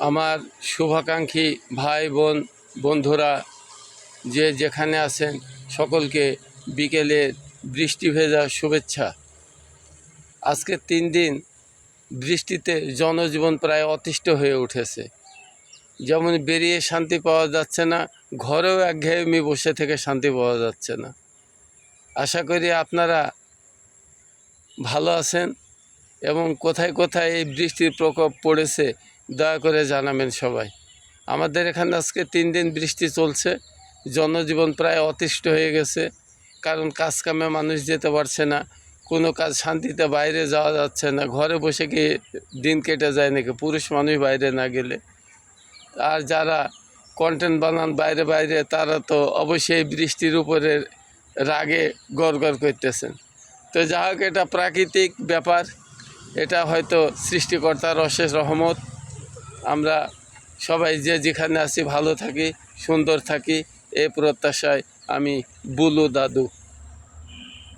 আমার শুভাকাঙ্ক্ষী ভাই বোন, বন্ধুরা, যে যেখানে আছেন, সকলকে বিকেলে বৃষ্টি ভেজা শুভেচ্ছা। আজকে তিন দিন বৃষ্টিতে জনজীবন প্রায় অতিষ্ঠ হয়ে উঠেছে। যেমন বেরিয়ে শান্তি পাওয়া যাচ্ছে না, ঘরেও একঘেয়েমি বসে থেকে শান্তি পাওয়া যাচ্ছে না। আশা করি আপনারা ভালো আছেন এবং কোথায় কোথায় এই বৃষ্টির প্রকোপ পড়েছে দয়া করে জানাবেন সবাই। আমাদের এখানে আজকে তিন দিন বৃষ্টি চলছে। জনজীবন প্রায় অতিষ্ঠ হয়ে গেছে। কারণ কাজ কামে মানুষ যেতে পারছে না। কোনো কাজ শান্তিতে বাইরে যাওয়া যাচ্ছে না। ঘরে বসে কি দিন কেটে যায় নাকি? পুরুষ মানুষ বাইরে না গেলে। আর যারা কন্টেন্ট বানান বাইরে বাইরে, তারা তো অবশ্যই বৃষ্টির উপরে রাগে গড় করতেছেন। তো যা হোক এটা প্রাকৃতিক ব্যাপার। এটা হয়তো সৃষ্টিকর্তার অশেষ রহমত। আমরা সবাই যে যেখানে আছি ভালো থাকি সুন্দর থাকি এ প্রত্যাশায় আমি বুলু দাদু।